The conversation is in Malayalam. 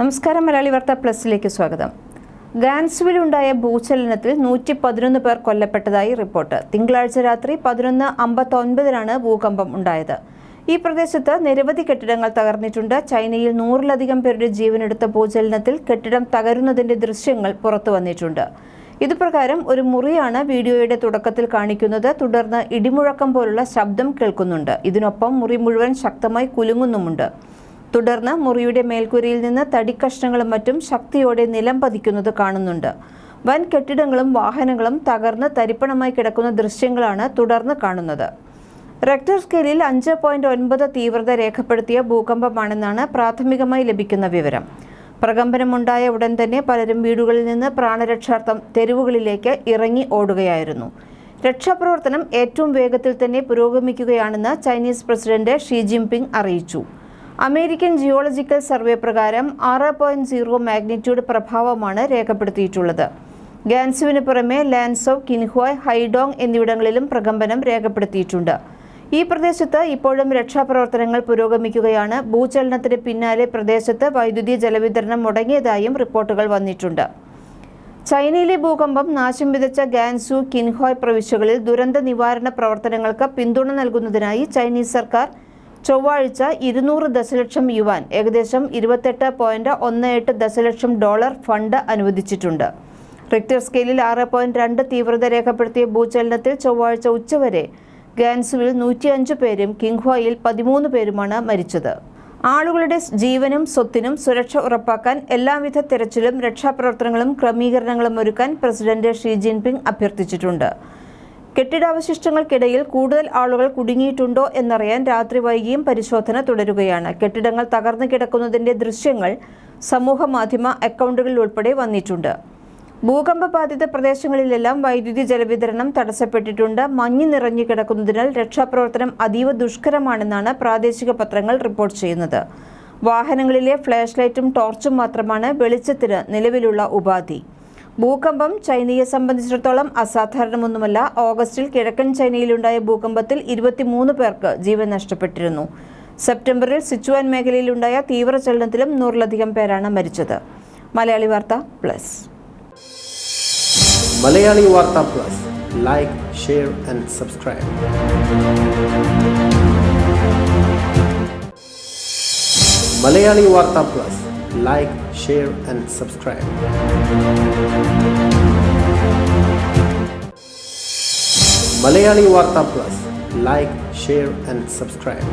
നമസ്കാരം മലയാളി വാർത്ത പ്ലസിലേക്ക് സ്വാഗതം. ഗാൻസുവിലുണ്ടായ ഭൂചലനത്തിൽ നൂറ്റി പതിനൊന്ന് പേർ കൊല്ലപ്പെട്ടതായി റിപ്പോർട്ട്. തിങ്കളാഴ്ച രാത്രി പതിനൊന്ന് അമ്പത്തൊൻപതിനാണ് ഭൂകമ്പം ഉണ്ടായത്. ഈ പ്രദേശത്ത് നിരവധി കെട്ടിടങ്ങൾ തകർന്നിട്ടുണ്ട്. ചൈനയിൽ നൂറിലധികം പേരുടെ ജീവനെടുത്ത ഭൂചലനത്തിൽ കെട്ടിടം തകരുന്നതിന്റെ ദൃശ്യങ്ങൾ പുറത്തു വന്നിട്ടുണ്ട്. ഇതുപ്രകാരം ഒരു മുറിയാണ് വീഡിയോയുടെ തുടക്കത്തിൽ കാണിക്കുന്നത്. തുടർന്ന് ഇടിമുഴക്കം പോലുള്ള ശബ്ദം കേൾക്കുന്നുണ്ട്. ഇതിനൊപ്പം മുറി മുഴുവൻ ശക്തമായി കുലുങ്ങുന്നുമുണ്ട്. തുടർന്ന് മുറിയുടെ മേൽക്കൂരയിൽ നിന്ന് തടിക്കഷ്ണങ്ങളും മറ്റും ശക്തിയോടെ നിലം പതിക്കുന്നത് കാണുന്നുണ്ട്. വൻ കെട്ടിടങ്ങളും വാഹനങ്ങളും തകർന്ന് തരിപ്പണമായി കിടക്കുന്ന ദൃശ്യങ്ങളാണ് തുടർന്ന് കാണുന്നത്. റെക്ടർ സ്കെയിലിൽ അഞ്ച് പോയിന്റ് ഒൻപത് തീവ്രത രേഖപ്പെടുത്തിയ ഭൂകമ്പമാണെന്നാണ് പ്രാഥമികമായി ലഭിക്കുന്ന വിവരം. പ്രകമ്പനമുണ്ടായ ഉടൻ തന്നെ പലരും വീടുകളിൽ നിന്ന് പ്രാണരക്ഷാർത്ഥം തെരുവുകളിലേക്ക് ഇറങ്ങി ഓടുകയായിരുന്നു. രക്ഷാപ്രവർത്തനം ഏറ്റവും വേഗത്തിൽ തന്നെ പുരോഗമിക്കുകയാണെന്ന് ചൈനീസ് പ്രസിഡന്റ് ഷി ജിൻപിങ് അറിയിച്ചു. അമേരിക്കൻ ജിയോളജിക്കൽ സർവേ പ്രകാരം ആറ് പോയിന്റ് സീറോ മാഗ്നിറ്റ്യൂഡ് പ്രഭാവമാണ് രേഖപ്പെടുത്തിയിട്ടുള്ളത്. ഗാൻസുവിന് പുറമെ ലാൻസോ കിൻഹോയ് ഹൈഡോങ് എന്നിവിടങ്ങളിലും പ്രകമ്പനം രേഖപ്പെടുത്തിയിട്ടുണ്ട്. ഈ പ്രദേശത്ത് ഇപ്പോഴും രക്ഷാപ്രവർത്തനങ്ങൾ പുരോഗമിക്കുകയാണ്. ഭൂചലനത്തിന് പിന്നാലെ പ്രദേശത്ത് വൈദ്യുതി ജലവിതരണം മുടങ്ങിയതായും റിപ്പോർട്ടുകൾ വന്നിട്ടുണ്ട്. ചൈനയിലെ ഭൂകമ്പം നാശം വിതച്ച ഗാൻസു കിൻഹോയ് പ്രവിശ്യകളിൽ ദുരന്ത നിവാരണ പ്രവർത്തനങ്ങൾക്ക് പിന്തുണ നൽകുന്നതിനായി ചൈനീസ് സർക്കാർ ചൊവ്വാഴ്ച ഇരുന്നൂറ് ദശലക്ഷം യുവാൻ ഏകദേശം ഇരുപത്തെട്ട് പോയിന്റ് ഒന്ന് എട്ട് ദശലക്ഷം ഡോളർ ഫണ്ട് അനുവദിച്ചിട്ടുണ്ട്. റിക്ടർ സ്കെയിലിൽ ആറ് പോയിന്റ് രണ്ട് തീവ്രത രേഖപ്പെടുത്തിയ ഭൂചലനത്തിൽ ചൊവ്വാഴ്ച ഉച്ചവരെ ഗാൻസുവിൽ നൂറ്റിയഞ്ച് പേരും കിങ്ഹോയിൽ പതിമൂന്ന് പേരുമാണ് മരിച്ചത്. ആളുകളുടെ ജീവനും സ്വത്തിനും സുരക്ഷ ഉറപ്പാക്കാൻ എല്ലാവിധ തെരച്ചിലും രക്ഷാപ്രവർത്തനങ്ങളും ക്രമീകരണങ്ങളും ഒരുക്കാൻ പ്രസിഡന്റ് ഷീ ജിൻപിങ് അഭ്യർത്ഥിച്ചിട്ടുണ്ട്. കെട്ടിടാവശിഷ്ടങ്ങൾക്കിടയിൽ കൂടുതൽ ആളുകൾ കുടുങ്ങിയിട്ടുണ്ടോ എന്നറിയാൻ രാത്രി വൈകിയും പരിശോധന തുടരുകയാണ്. കെട്ടിടങ്ങൾ തകർന്നു കിടക്കുന്നതിന്റെ ദൃശ്യങ്ങൾ സമൂഹ മാധ്യമ അക്കൗണ്ടുകളിൽ ഉൾപ്പെടെ വന്നിട്ടുണ്ട്. ഭൂകമ്പ ബാധിത പ്രദേശങ്ങളിലെല്ലാം വൈദ്യുതി ജലവിതരണം തടസ്സപ്പെട്ടിട്ടുണ്ട്. മഞ്ഞ് നിറഞ്ഞു കിടക്കുന്നതിനാൽ രക്ഷാപ്രവർത്തനം അതീവ ദുഷ്കരമാണെന്നാണ് പ്രാദേശിക പത്രങ്ങൾ റിപ്പോർട്ട് ചെയ്യുന്നത്. വാഹനങ്ങളിലെ ഫ്ലാഷ് ലൈറ്റും ടോർച്ചും മാത്രമാണ് വെളിച്ചത്തിന് നിലവിലുള്ള ഉപാധി. ഭൂകമ്പം ചൈനയെ സംബന്ധിച്ചിടത്തോളം അസാധാരണമൊന്നുമല്ല. ഓഗസ്റ്റിൽ കിഴക്കൻ ചൈനയിലുണ്ടായ ഭൂകമ്പത്തിൽ ഇരുപത്തിമൂന്ന് പേർക്ക് ജീവൻ നഷ്ടപ്പെട്ടിരുന്നു. സെപ്റ്റംബറിൽ സിച്ചുവാൻ മേഖലയിലുണ്ടായ തീവ്രചലനത്തിലും നൂറിലധികം പേരാണ് മരിച്ചത്. മലയാളി വാർത്ത പ്ലസ്. മലയാളി വാർത്ത plus. Like share and subscribe. Plus. like, share and subscribe. Malayali Warta Plus. Like, share and subscribe.